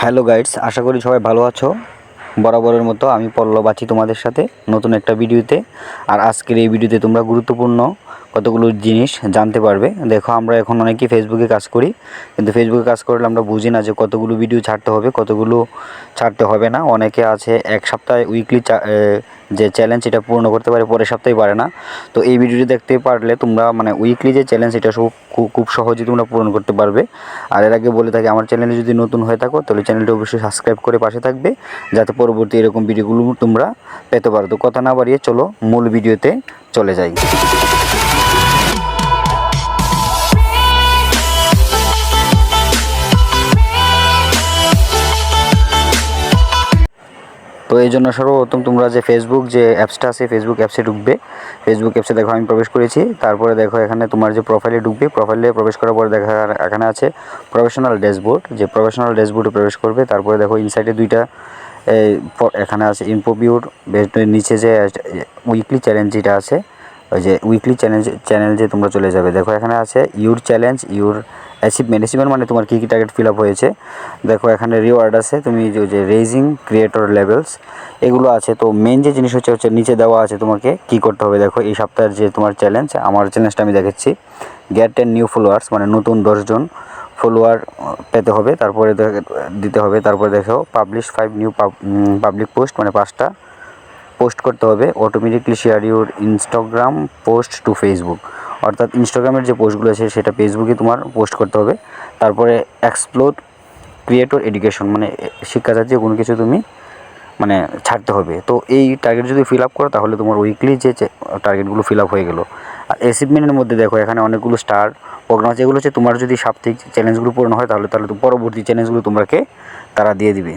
Hello guides, আশা করি সবাই ভালো আছো। বরাবরের মতো আমি পল্লব আছি তোমাদের সাথে নতুন একটা ভিডিওতে। আর আজকের এই ভিডিওতে তোমরা গুরুত্বপূর্ণ কতগুলো জিনিস জানতে পারবে। দেখো, আমরা এখন অনেকেই ফেসবুকে কাজ করি, কিন্তু ফেসবুকে কাজ করলে আমরা বুঝি না যে কতগুলো ভিডিও ছাড়তে হবে, কতগুলো ছাড়তে হবে না। অনেকে আছে এক সপ্তাহে উইকলি যে চ্যালেঞ্জ এটা পূর্ণ করতে পারে, পরের সপ্তাহে পারে না। তো এই ভিডিওটি দেখতে পারলে তোমরা মানে উইকলি যে চ্যালেঞ্জ এটা সব খুব সহজে তোমরা পূরণ করতে পারবে। আর এর আগে বলে থাকি, আমার চ্যানেলে যদি নতুন হয়ে থাকো, তাহলে চ্যানেলটি অবশ্যই সাবস্ক্রাইব করে পাশে থাকবে, যাতে পরবর্তী এরকম ভিডিওগুলো তোমরা পেতে পারো। তো কথা না বাড়িয়ে চলো, মূল ভিডিওতে চলে যাই। তো এই জন্য সর্বপ্রথম তোমরা যে ফেসবুক যে অ্যাপসটা আছে ফেসবুক অ্যাপসে ঢুকবে। ফেসবুক অ্যাপসে দেখো আমি প্রবেশ করেছি। তারপরে দেখো এখানে তোমার যে প্রোফাইলে ঢুকবে প্রোফাইলে প্রবেশ করার পরে দেখা এখানে আছে প্রফেশনাল ড্যাশবোর্ড যে প্রফেশনাল ড্যাশবোর্ডে প্রবেশ করবে, তারপরে দেখো ইনসাইডে দুইটা এখানে আছে ইনফোভিউর নিচে যে উইকলি চ্যালেঞ্জ যেটা আছে ওই যে উইকলি চ্যালেঞ্জ চ্যানেল যে তোমরা চলে যাবে। দেখো, এখানে আছে your challenge your achievement achievement মানে তোমার কী কী টার্গেট ফিল আপ হয়েছে। দেখো, এখানে রিওয়ার্ড আছে, তুমি যে রেজিং ক্রিয়েটর লেভেলস এগুলো আছে। তো মেন যে জিনিস হচ্ছে হচ্ছে নিচে দেওয়া আছে তোমাকে, কী করতে হবে? দেখো, এই সপ্তাহের যে তোমার চ্যালেঞ্জ আমার চ্যালেঞ্জটা আমি দেখাচ্ছি গেট টেন নিউ ফলোয়ার্স মানে নতুন দশজন ফলোয়ার পেতে হবে। তারপরে দিতে হবে। তারপরে দেখো publish five new public post মানে পাঁচটা। পোস্ট করতে হবে। Automatically share your Instagram post to Facebook অর্থাৎ ইনস্টাগ্রামের যে পোস্টগুলো আছে, সেটা ফেসবুকে তোমার পোস্ট করতে হবে। তারপরে এক্সপ্লোর ক্রিয়েটর এডুকেশন মানে শিক্ষা জাতীয় কোনো কিছু তুমি মানে ছাড়তে হবে। তো এই টার্গেট যদি ফিল আপ করো, তাহলে তোমার উইকলি যে টার্গেটগুলো ফিল আপ হয়ে গেলো। আর অ্যাচিভমেন্টের মধ্যে দেখো, এখানে অনেকগুলো স্টার প্রোগ্রাম আছে। এগুলো হচ্ছে তোমার যদি সাপ্তাহিক চ্যালেঞ্জগুলো পূরণ হয়, তাহলে তাহলে পরবর্তী চ্যালেঞ্জগুলো তোমাকে তারা দিয়ে দিবে।